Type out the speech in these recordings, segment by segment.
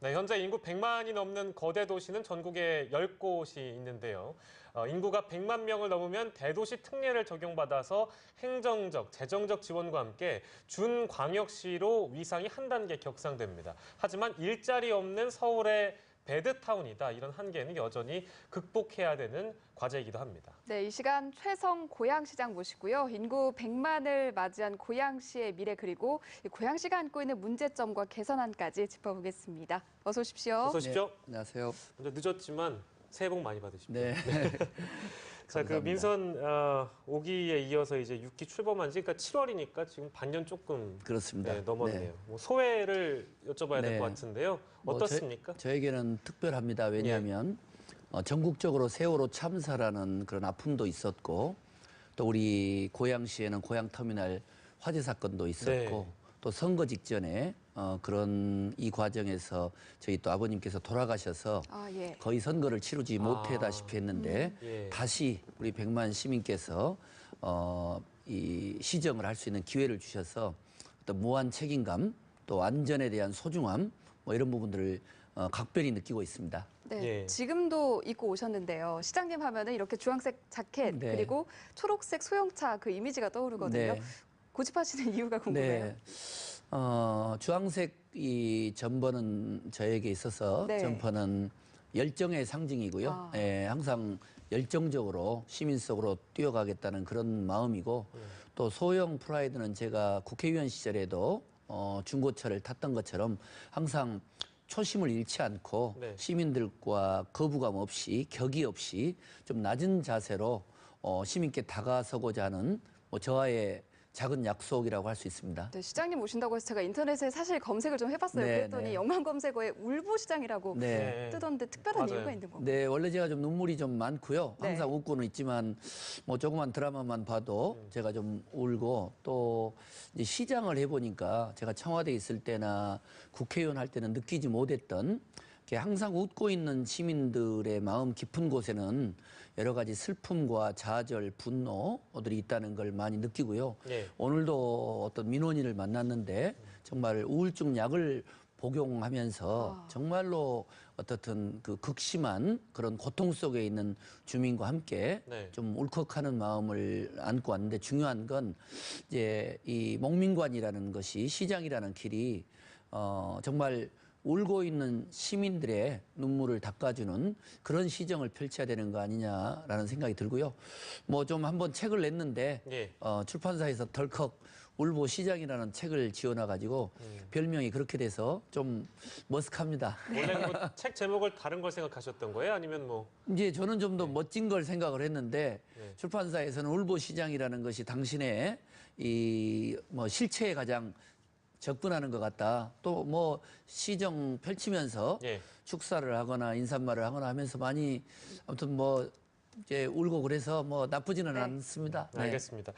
네, 현재 인구 100만이 넘는 거대 도시는 전국에 10곳이 있는데요. 어, 인구가 100만 명을 넘으면 대도시 특례를 적용받아서 행정적, 재정적 지원과 함께 준광역시로 위상이 한 단계 격상됩니다. 하지만 일자리 없는 서울의 배드타운이다. 이런 한계는 여전히 극복해야 되는 과제이기도 합니다. 네, 이 시간 최성 고양시장 모시고요. 인구 100만을 맞이한 고양시의 미래 그리고 이 고양시가 안고 있는 문제점과 개선안까지 짚어보겠습니다. 어서 오십시오. 어서 오십시오. 네, 안녕하세요. 먼저 늦었지만 새해 복 많이 받으십시오. 네. 자, 그. 민선 어, 5기에 이어서 이제 6기 출범한 지 그러니까 7월이니까 지금 반년 조금 그렇습니다. 네, 넘었네요. 네. 뭐 소회를 여쭤봐야 될 네. 것 같은데요. 뭐 어떻습니까? 저, 에게는 특별합니다. 왜냐하면 어, 전국적으로 세월호 참사라는 그런 아픔도 있었고 또 우리 고양시에는 고양터미널 화재 사건도 있었고 네. 또 선거 직전에 어, 그런 이 과정에서 저희 또 아버님께서 돌아가셔서 아, 예. 거의 선거를 치르지 못하다시피 했는데 예. 다시 우리 백만 시민께서 어, 이 시정을 할 수 있는 기회를 주셔서 어떤 무한 책임감 또 안전에 대한 소중함 뭐 이런 부분들을 어, 각별히 느끼고 있습니다. 네, 예. 지금도 입고 오셨는데요. 시장님 하면은 이렇게 주황색 자켓 네. 그리고 초록색 소형차 그 이미지가 떠오르거든요. 네. 고집하시는 이유가 궁금해요. 네. 어, 주황색 이 점퍼는 저에게 있어서 네. 점퍼는 열정의 상징이고요. 아. 예, 항상 열정적으로 시민 속으로 뛰어가겠다는 그런 마음이고 네. 또 소형 프라이드는 제가 국회의원 시절에도 어, 중고차를 탔던 것처럼 항상 초심을 잃지 않고 네. 시민들과 거부감 없이 격이 없이 좀 낮은 자세로 어, 시민께 다가서고자 하는 뭐 저와의 작은 약속이라고 할 수 있습니다. 네, 시장님 오신다고 해서 제가 인터넷에 사실 검색을 좀 해봤어요. 네, 그랬더니 네. 영만 검색어에 울보시장이라고 네. 뜨던데 특별한 맞아요. 이유가 있는 건가요? 네, 원래 제가 좀 눈물이 좀 많고요. 네. 항상 웃고는 있지만 뭐 조그만 드라마만 봐도 제가 좀 울고 또 이제 시장을 해보니까 제가 청와대에 있을 때나 국회의원 할 때는 느끼지 못했던 항상 웃고 있는 시민들의 마음 깊은 곳에는 여러 가지 슬픔과 좌절, 분노들이 있다는 걸 많이 느끼고요. 네. 오늘도 어떤 민원인을 만났는데 정말 우울증 약을 복용하면서 아. 정말로 어떻든 그 극심한 그런 고통 속에 있는 주민과 함께 네. 좀 울컥하는 마음을 안고 왔는데 중요한 건 이제 이 목민관이라는 것이 시장이라는 길이 어 정말 울고 있는 시민들의 눈물을 닦아주는 그런 시정을 펼쳐야 되는 거 아니냐라는 생각이 들고요. 뭐 좀 한번 책을 냈는데 예. 어, 출판사에서 덜컥 울보 시장이라는 책을 지어놔 가지고 별명이 그렇게 돼서 좀 머쓱합니다. 원래 뭐 책 제목을 다른 걸 생각하셨던 거예요? 아니면 뭐 이제 저는 좀더 멋진 걸 생각을 했는데 네. 출판사에서는 울보 시장이라는 것이 당신의 이 뭐 실체에 가장 접근하는 것 같다. 또 뭐 시정 펼치면서 예. 축사를 하거나 인사말을 하거나 하면서 많이 아무튼 뭐 이제 울고 그래서 뭐 나쁘지는 네. 않습니다. 네. 알겠습니다.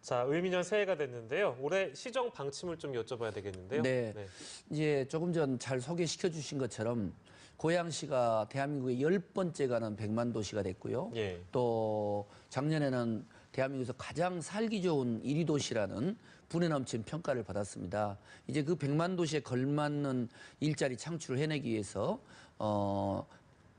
자, 의미년 새해가 됐는데요. 올해 시정 방침을 좀 여쭤봐야 되겠는데요. 네. 이제 조금 전 잘 소개시켜 주신 것처럼 고양시가 대한민국의 열 번째 가는 백만 도시가 됐고요. 예. 또 작년에는 대한민국에서 가장 살기 좋은 1위 도시라는 분에 넘친 평가를 받았습니다. 이제 그 백만 도시에 걸맞는 일자리 창출을 해내기 위해서 어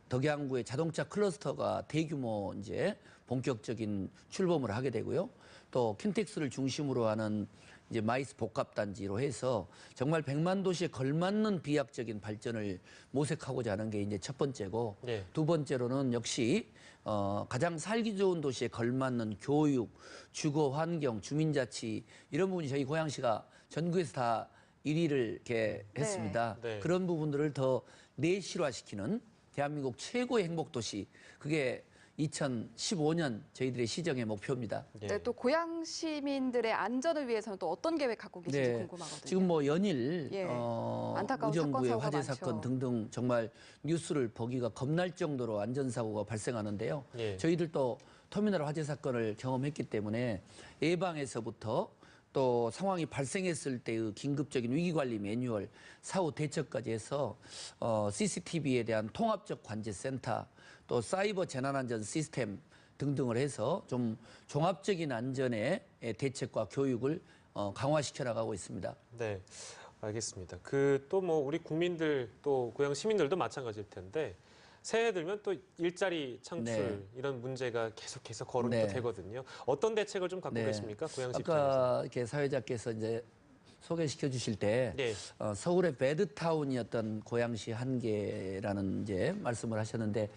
덕양구의 자동차 클러스터가 대규모 이제 본격적인 출범을 하게 되고요. 또 킨텍스를 중심으로 하는 이제 마이스 복합 단지로 해서 정말 백만 도시에 걸맞는 비약적인 발전을 모색하고자 하는 게 이제 첫 번째고 네. 두 번째로는 역시 어 가장 살기 좋은 도시에 걸맞는 교육, 주거 환경, 주민자치 이런 부분이 저희 고양시가 전국에서 다 1위를 이렇게 네. 했습니다. 네. 그런 부분들을 더 내실화시키는 대한민국 최고의 행복 도시 그게 2015년 저희들의 시정의 목표입니다. 예. 네, 또 고양 시민들의 안전을 위해서는 또 어떤 계획 갖고 계신지 궁금하거든요. 네. 지금 뭐 연일 예. 어, 안타까운 우정부의 사건, 화재 많죠. 사건 등등 정말 뉴스를 보기가 겁날 정도로 안전사고가 발생하는데요. 예. 저희들도 터미널 화재 사건을 경험했기 때문에 예방에서부터 또 상황이 발생했을 때의 긴급적인 위기관리 매뉴얼, 사후 대처까지 해서 어, CCTV에 대한 통합적 관제센터, 또 사이버 재난안전 시스템 등등을 해서 좀 종합적인 안전의 대책과 교육을 어, 강화시켜 나가고 있습니다. 네. 알겠습니다. 그 또 뭐 우리 국민들 또 고향 시민들도 마찬가지일 텐데 새해 들면 또 일자리 창출 네. 이런 문제가 계속해서 거론이 네. 또 되거든요. 어떤 대책을 좀 갖고 네. 계십니까? 고양시 입장에서. 아까 이렇게 사회자께서 이제 소개시켜 주실 때 네. 어, 서울의 배드타운이었던 고양시 한계라는 이제 말씀을 하셨는데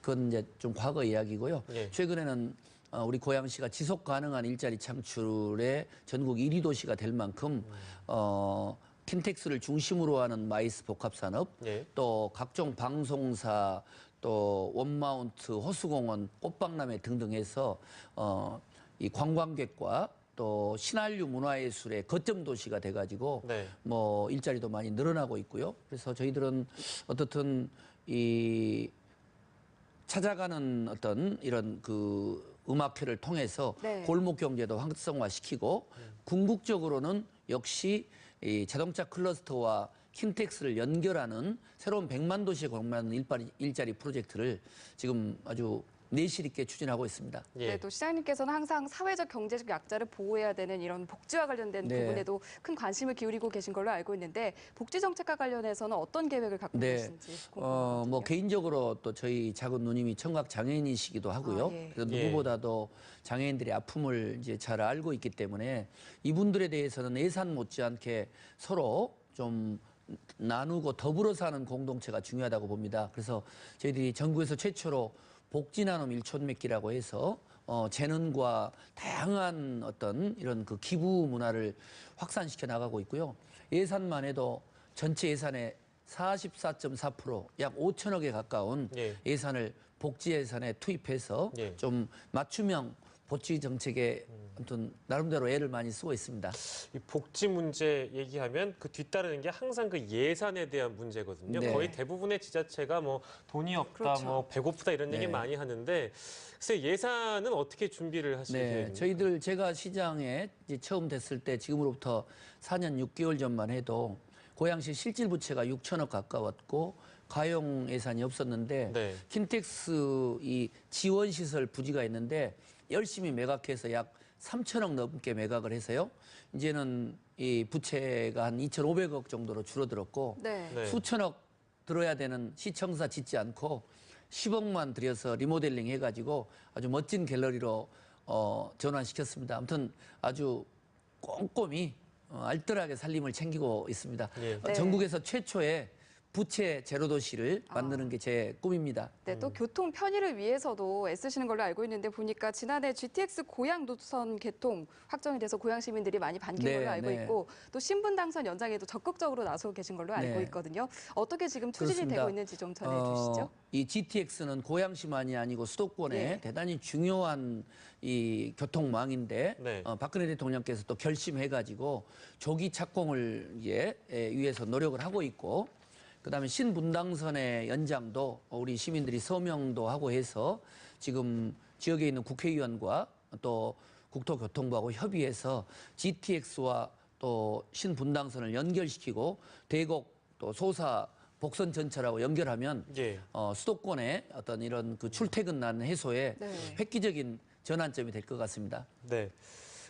그건 이제 좀 과거 이야기고요. 네. 최근에는 어, 우리 고양시가 지속 가능한 일자리 창출의 전국 1위 도시가 될 만큼 어, 킨텍스를 중심으로 하는 마이스 복합산업 네. 또 각종 방송사 또 원마운트 호수공원 꽃박람회 등등 해서 어, 이 관광객과 또 신한류 문화예술의 거점 도시가 돼가지고 네. 뭐 일자리도 많이 늘어나고 있고요. 그래서 저희들은 어떻든 이 찾아가는 어떤 이런 그 음악회를 통해서 네. 골목 경제도 활성화시키고 궁극적으로는 역시 이 자동차 클러스터와 킨텍스를 연결하는 새로운 100만 도시에 일자리, 일자리 프로젝트를 지금 아주 내실 있게 추진하고 있습니다. 예. 네, 또 시장님께서는 항상 사회적 경제적 약자를 보호해야 되는 이런 복지와 관련된 네. 부분에도 큰 관심을 기울이고 계신 걸로 알고 있는데 복지 정책과 관련해서는 어떤 계획을 갖고 네. 계신지 어. 뭐 개인적으로 또 저희 작은 누님이 청각 장애인이시기도 하고요. 아, 예. 그래서 예. 누구보다도 장애인들의 아픔을 이제 잘 알고 있기 때문에 이분들에 대해서는 예산 못지않게 서로 좀 나누고 더불어 사는 공동체가 중요하다고 봅니다. 그래서 저희들이 전국에서 최초로 복지 나눔 일촌맺기라고 해서 어, 재능과 다양한 어떤 이런 그 기부 문화를 확산시켜 나가고 있고요. 예산만 해도 전체 예산의 44.4%약 5천억에 가까운 예. 예산을 복지 예산에 투입해서 예. 좀 맞춤형 복지 정책에 아무튼 나름대로 애를 많이 쓰고 있습니다. 이 복지 문제 얘기하면 그 뒤따르는 게 항상 그 예산에 대한 문제거든요. 네. 거의 대부분의 지자체가 뭐 돈이 없다, 그렇죠. 뭐 배고프다 이런 얘기 네. 많이 하는데 글쎄 예산은 어떻게 준비를 하실 네, 계획입니까? 저희들 제가 시장에 이제 처음 됐을 때 지금으로부터 4년 6개월 전만 해도 고양시 실질 부채가 6천억 가까웠고 가용 예산이 없었는데 네. 킨텍스 이 지원 시설 부지가 있는데 열심히 매각해서 약 3천억 넘게 매각을 해서요. 이제는 이 부채가 한 2,500억 정도로 줄어들었고 네. 네. 수천억 들어야 되는 시청사 짓지 않고 10억만 들여서 리모델링 해가지고 아주 멋진 갤러리로 어, 전환시켰습니다. 아무튼 아주 꼼꼼히 어, 알뜰하게 살림을 챙기고 있습니다. 예. 어, 네. 전국에서 최초의 부채 제로 도시를 만드는 게 제 꿈입니다. 네, 또 교통 편의를 위해서도 애쓰시는 걸로 알고 있는데 보니까 지난해 GTX 고양 노선 개통 확정이 돼서 고양 시민들이 많이 반긴 네, 걸로 알고 네. 있고 또 신분 당선 연장에도 적극적으로 나서고 계신 걸로 알고 네. 있거든요. 어떻게 지금 추진이 그렇습니다. 되고 있는지 좀 전해 주시죠. 어, 이 GTX는 고양시만이 아니고 수도권에 예. 대단히 중요한 이 교통망인데 네. 어, 박근혜 대통령께서 또 결심해가지고 조기 착공을 예, 예, 위해서 노력을 하고 있고 그다음에 신분당선의 연장도 우리 시민들이 서명도 하고 해서 지금 지역에 있는 국회의원과 또 국토교통부하고 협의해서 GTX와 또 신분당선을 연결시키고 대곡 또 소사 복선 전철하고 연결하면 예. 어, 수도권의 어떤 이런 그 출퇴근난 해소에 네. 획기적인 전환점이 될 것 같습니다. 네.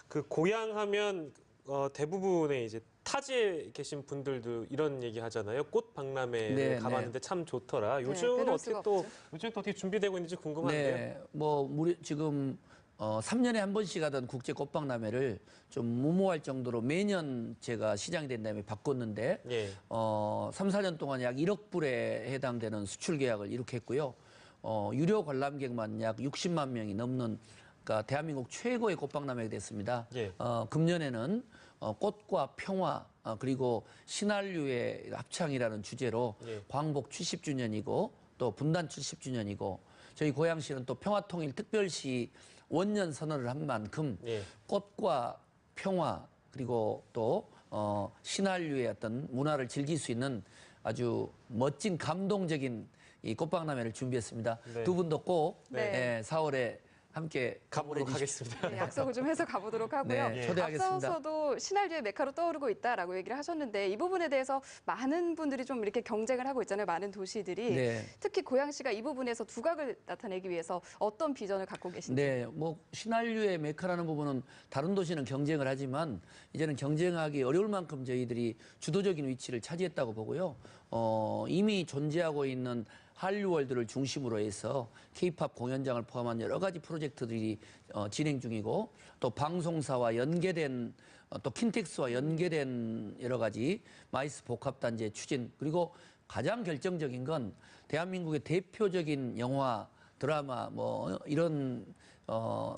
그 고향하면 어, 대부분의 이제 타지에 계신 분들도 이런 얘기 하잖아요. 꽃 박람회 네, 가봤는데 참 좋더라. 네, 요즘은 빼놓을 어떻게 수가 또 없죠. 요즘 또 어떻게 준비되고 있는지 궁금한데요. 네, 뭐 우리 지금 어 3년에 한 번씩 하던 국제 꽃박람회를 좀 무모할 정도로 매년 제가 시장이 된 다음에 바꿨는데 예. 어 3, 4년 동안 약 1억 불에 해당되는 수출 계약을 이룩 했고요. 어 유료 관람객만 약 60만 명이 넘는 그러니까 대한민국 최고의 꽃박람회가 됐습니다. 예. 어 금년에는 어 꽃과 평화 어, 그리고 신한류의 합창이라는 주제로 예. 광복 70주년이고 또 분단 70주년이고 저희 고양시는 또 평화통일 특별시 원년 선언을 한 만큼 예. 꽃과 평화 그리고 또 어, 신한류의 어떤 문화를 즐길 수 있는 아주 멋진 감동적인 이 꽃박람회를 준비했습니다. 네. 두 분도 꼭 네. 예, 4월에 함께 가보도록. 하겠습니다. 네, 약속을 좀 해서 가보도록 하고요. 네, 초대하겠습니다. 앞서서도 신할류의 메카로 떠오르고 있다라고 얘기를 하셨는데 이 부분에 대해서 많은 분들이 좀 이렇게 경쟁을 하고 있잖아요. 많은 도시들이. 네. 특히 고양시가 이 부분에서 두각을 나타내기 위해서 어떤 비전을 갖고 계신지. 네, 뭐 신한류의 메카라는 부분은 다른 도시는 경쟁을 하지만 이제는 경쟁하기 어려울 만큼 저희들이 주도적인 위치를 차지했다고 보고요. 어, 이미 존재하고 있는 한류월드를 중심으로 해서 케이팝 공연장을 포함한 여러 가지 프로젝트들이 어, 진행 중이고 또 방송사와 연계된 어, 또 킨텍스와 연계된 여러 가지 마이스 복합단지의 추진 그리고 가장 결정적인 건 대한민국의 대표적인 영화 드라마 뭐 이런 어,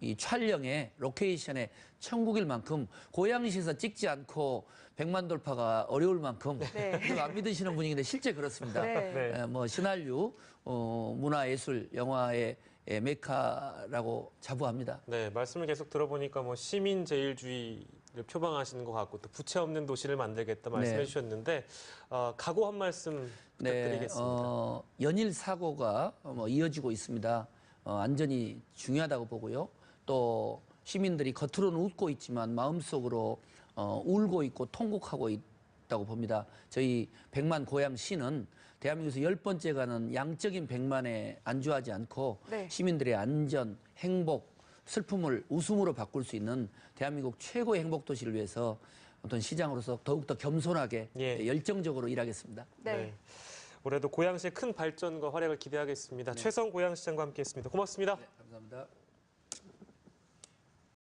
이 촬영의 로케이션의 천국일 만큼 고양시에서 찍지 않고 백만 돌파가 어려울 만큼 네. 이거 안 믿으시는 분위기인데 실제 그렇습니다. 네. 네. 에, 뭐 신한류 어, 문화 예술 영화의 에, 메카라고 자부합니다. 네, 말씀을 계속 들어보니까 뭐 시민 제일주의를 표방하시는 것 같고 또 부채 없는 도시를 만들겠다 말씀해 네. 주셨는데 어, 각오 한 말씀 부탁드리겠습니다. 어, 연일 사고가 뭐 이어지고 있습니다. 어, 안전이 중요하다고 보고요. 또 시민들이 겉으로는 웃고 있지만 마음속으로 어, 울고 있고 통곡하고 있다고 봅니다. 저희 백만 고향 시는 대한민국에서 열 번째 가는 양적인 백만에 안주하지 않고 네. 시민들의 안전, 행복, 슬픔을 웃음으로 바꿀 수 있는 대한민국 최고의 행복 도시를 위해서 어떤 시장으로서 더욱더 겸손하게 예. 열정적으로 일하겠습니다. 네. 올해도 고양시의 큰 발전과 활약을 기대하겠습니다. 최성 고양시장과 함께했습니다. 고맙습니다. 감사합니다.